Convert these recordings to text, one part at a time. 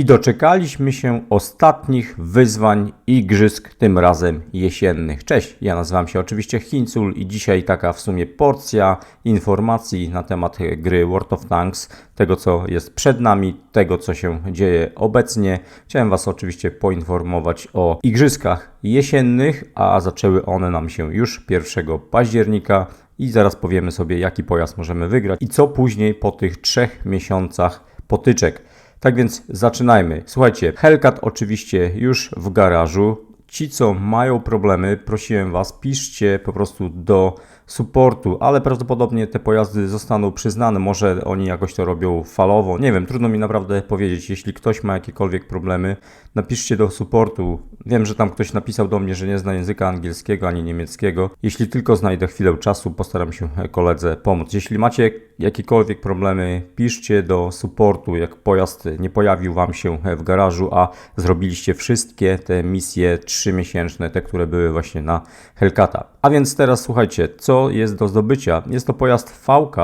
I doczekaliśmy się ostatnich wyzwań igrzysk, tym razem jesiennych. Cześć, ja nazywam się oczywiście Hincul i dzisiaj taka w sumie porcja informacji na temat gry World of Tanks, tego co jest przed nami, tego co się dzieje obecnie. Chciałem Was oczywiście poinformować o igrzyskach jesiennych, a zaczęły one nam się już 1 października i zaraz powiemy sobie jaki pojazd możemy wygrać i co później po tych trzech miesiącach potyczek. Tak więc zaczynajmy. Słuchajcie, Hellcat oczywiście już w garażu. Ci, co mają problemy, prosiłem Was, piszcie po prostu do supportu, ale prawdopodobnie te pojazdy zostaną przyznane. Może oni jakoś to robią falowo. Nie wiem, trudno mi naprawdę powiedzieć. Jeśli ktoś ma jakiekolwiek problemy, napiszcie do supportu. Wiem, że tam ktoś napisał do mnie, że nie zna języka angielskiego ani niemieckiego. Jeśli tylko znajdę chwilę czasu, postaram się koledze pomóc. Jeśli macie jakiekolwiek problemy, piszcie do supportu, jak pojazd nie pojawił Wam się w garażu, a zrobiliście wszystkie te misje trzymiesięczne, te, które były właśnie na Hellcata. A więc teraz słuchajcie, co jest do zdobycia? Jest to pojazd VK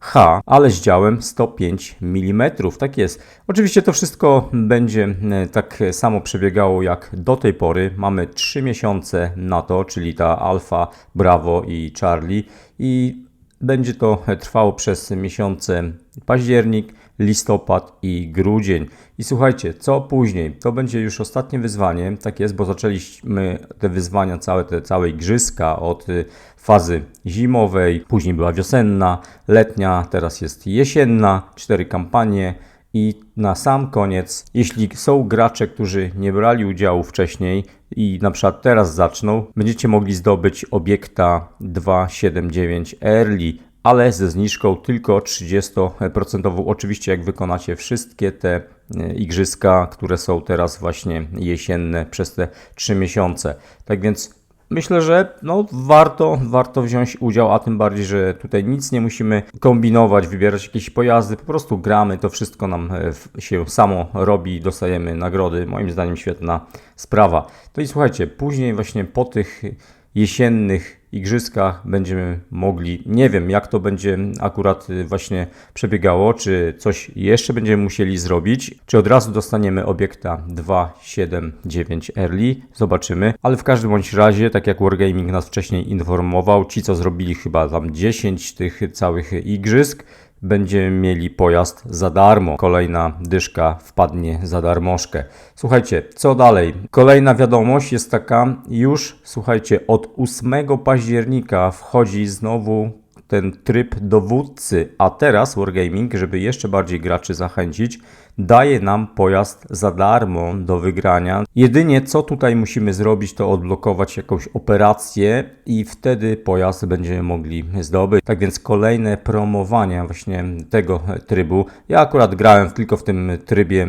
3601H, ale z działem 105 mm. Tak jest. Oczywiście to wszystko będzie e, tak samo przebiegało jak do tej pory. Mamy 3 miesiące na to, czyli ta Alfa, Bravo i Charlie i będzie to trwało przez miesiące październik, listopad i grudzień. I słuchajcie, co później? To będzie już ostatnie wyzwanie, tak jest, bo zaczęliśmy te wyzwania, całe te całe igrzyska od y, fazy zimowej, później była wiosenna, letnia, teraz jest jesienna, cztery kampanie. I na sam koniec, jeśli są gracze, którzy nie brali udziału wcześniej i na przykład teraz zaczną, będziecie mogli zdobyć obiekta 279 Early ale ze zniżką tylko 30%. Oczywiście, jak wykonacie wszystkie te e, igrzyska, które są teraz właśnie jesienne przez te 3 miesiące. Tak więc Myślę, że no, warto, warto wziąć udział, a tym bardziej, że tutaj nic nie musimy kombinować, wybierać jakieś pojazdy, po prostu gramy, to wszystko nam e, się samo robi, dostajemy nagrody. Moim zdaniem świetna sprawa. To i słuchajcie, później właśnie po tych jesiennych igrzyskach będziemy mogli, nie wiem jak to będzie akurat y, właśnie przebiegało, czy coś jeszcze będziemy musieli zrobić, czy od razu dostaniemy obiekta 279 early, zobaczymy, ale w każdym bądź razie, tak jak Wargaming nas wcześniej informował, ci co zrobili chyba tam 10 tych całych igrzysk, będziemy mieli pojazd za darmo. Kolejna dyszka wpadnie za darmożkę. Słuchajcie, co dalej? Kolejna wiadomość jest taka, już słuchajcie, od 8 października wchodzi znowu ten tryb dowódcy, a teraz Wargaming, żeby jeszcze bardziej graczy zachęcić, daje nam pojazd za darmo do wygrania. Jedynie co tutaj musimy zrobić, to odblokować jakąś operację i wtedy pojazd będziemy mogli zdobyć. Tak więc kolejne promowania właśnie tego trybu. Ja akurat grałem tylko w tym trybie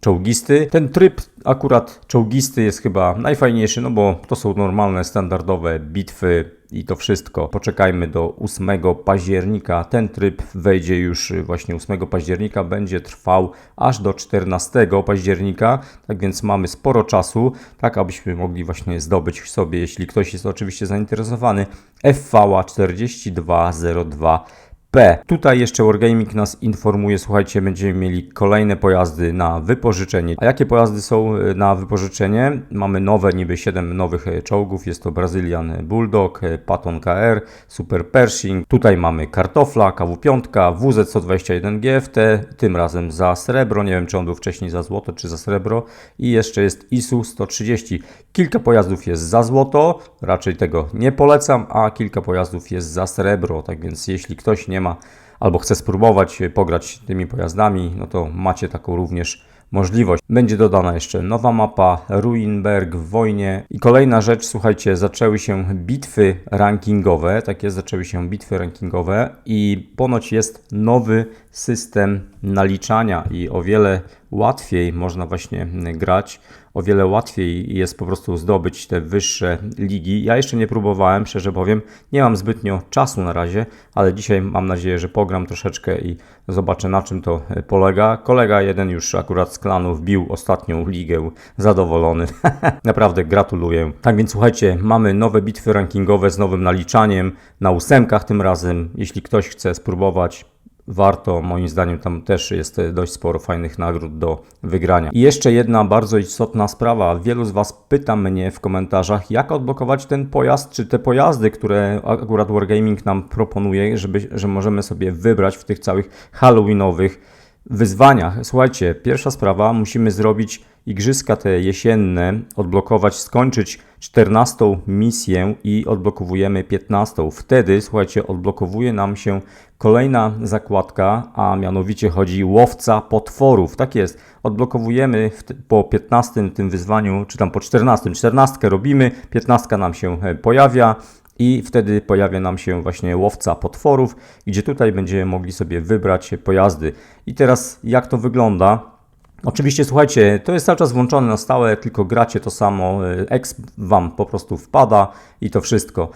czołgisty. Ten tryb akurat czołgisty jest chyba najfajniejszy, no bo to są normalne, standardowe bitwy i to wszystko. Poczekajmy do 8 października. Ten tryb wejdzie już właśnie 8 października, będzie trwał aż do 14 października, tak więc mamy sporo czasu, tak abyśmy mogli właśnie zdobyć sobie, jeśli ktoś jest oczywiście zainteresowany, FVA 4202 P. Tutaj jeszcze Wargaming nas informuje, słuchajcie, będziemy mieli kolejne pojazdy na wypożyczenie. A jakie pojazdy są e, na wypożyczenie? Mamy nowe, niby 7 nowych e, czołgów. Jest to Brazilian Bulldog, e, Patton KR, Super Pershing. Tutaj mamy Kartofla, KW5, WZ-121 GFT, tym razem za srebro. Nie wiem, czy on był wcześniej za złoto, czy za srebro. I jeszcze jest ISU 130. Kilka pojazdów jest za złoto, raczej tego nie polecam, a kilka pojazdów jest za srebro. Tak więc jeśli ktoś nie nie ma, albo chce spróbować pograć tymi pojazdami, no to macie taką również możliwość. Będzie dodana jeszcze nowa mapa, Ruinberg w wojnie. I kolejna rzecz, słuchajcie, zaczęły się bitwy rankingowe, takie zaczęły się bitwy rankingowe i ponoć jest nowy system naliczania i o wiele łatwiej można właśnie grać, o wiele łatwiej jest po prostu zdobyć te wyższe ligi. Ja jeszcze nie próbowałem, szczerze powiem, nie mam zbytnio czasu na razie, ale dzisiaj mam nadzieję, że pogram troszeczkę i zobaczę na czym to polega. Kolega jeden już akurat z klanu wbił ostatnią ligę, zadowolony. Naprawdę gratuluję. Tak więc słuchajcie, mamy nowe bitwy rankingowe z nowym naliczaniem na ósemkach tym razem. Jeśli ktoś chce spróbować, warto, moim zdaniem tam też jest e, dość sporo fajnych nagród do wygrania. I jeszcze jedna bardzo istotna sprawa. Wielu z Was pyta mnie w komentarzach, jak odblokować ten pojazd, czy te pojazdy, które akurat Wargaming nam proponuje, żeby, że możemy sobie wybrać w tych całych halloweenowych wyzwaniach. Słuchajcie, pierwsza sprawa, musimy zrobić igrzyska te jesienne, odblokować, skończyć 14 misję i odblokowujemy 15. Wtedy, słuchajcie, odblokowuje nam się kolejna zakładka, a mianowicie chodzi łowca potworów. Tak jest, odblokowujemy po 15 tym wyzwaniu, czy tam po 14. 14 robimy, 15 nam się e, pojawia. I wtedy pojawia nam się właśnie łowca potworów, gdzie tutaj będziemy mogli sobie wybrać pojazdy. I teraz jak to wygląda? Oczywiście, słuchajcie, to jest cały czas włączone na stałe, tylko gracie to samo, exp wam po prostu wpada i to wszystko.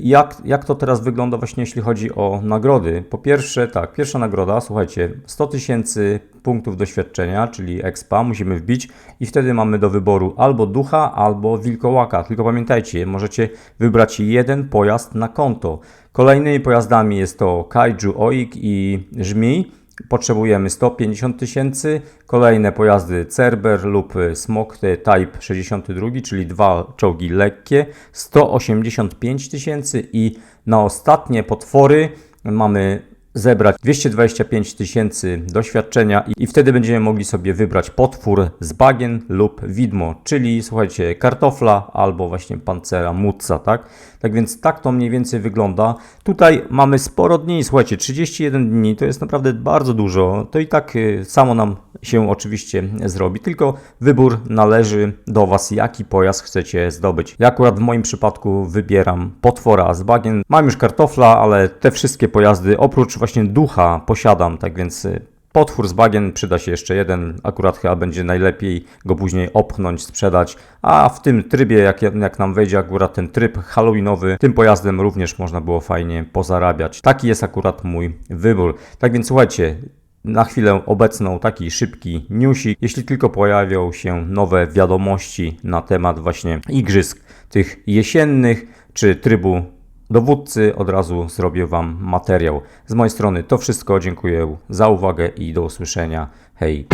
Jak, jak to teraz wygląda właśnie jeśli chodzi o nagrody? Po pierwsze, tak, pierwsza nagroda, słuchajcie, 100 tysięcy punktów doświadczenia, czyli expa musimy wbić i wtedy mamy do wyboru albo ducha, albo wilkołaka. Tylko pamiętajcie, możecie wybrać jeden pojazd na konto. Kolejnymi pojazdami jest to kaiju, oik i żmij. Potrzebujemy 150 tysięcy, kolejne pojazdy Cerber lub Smok Type 62, czyli dwa czołgi lekkie, 185 tysięcy. I na ostatnie potwory mamy zebrać 225 tysięcy doświadczenia i, wtedy będziemy mogli sobie wybrać potwór z bagien lub widmo, czyli słuchajcie, kartofla albo właśnie pancera mutca, tak? Tak więc tak to mniej więcej wygląda. Tutaj mamy sporo dni, słuchajcie, 31 dni to jest naprawdę bardzo dużo. To i tak y, samo nam się oczywiście zrobi, tylko wybór należy do Was, jaki pojazd chcecie zdobyć. Ja akurat w moim przypadku wybieram potwora z bagien. Mam już kartofla, ale te wszystkie pojazdy oprócz właśnie ducha posiadam, tak więc y, Potwór z bagien przyda się jeszcze jeden, akurat chyba będzie najlepiej go później opchnąć, sprzedać, a w tym trybie, jak, jak nam wejdzie akurat ten tryb halloweenowy, tym pojazdem również można było fajnie pozarabiać. Taki jest akurat mój wybór. Tak więc słuchajcie, na chwilę obecną taki szybki newsik. Jeśli tylko pojawią się nowe wiadomości na temat właśnie igrzysk tych jesiennych, czy trybu dowódcy, od razu zrobię Wam materiał. Z mojej strony to wszystko. Dziękuję za uwagę i do usłyszenia. Hej!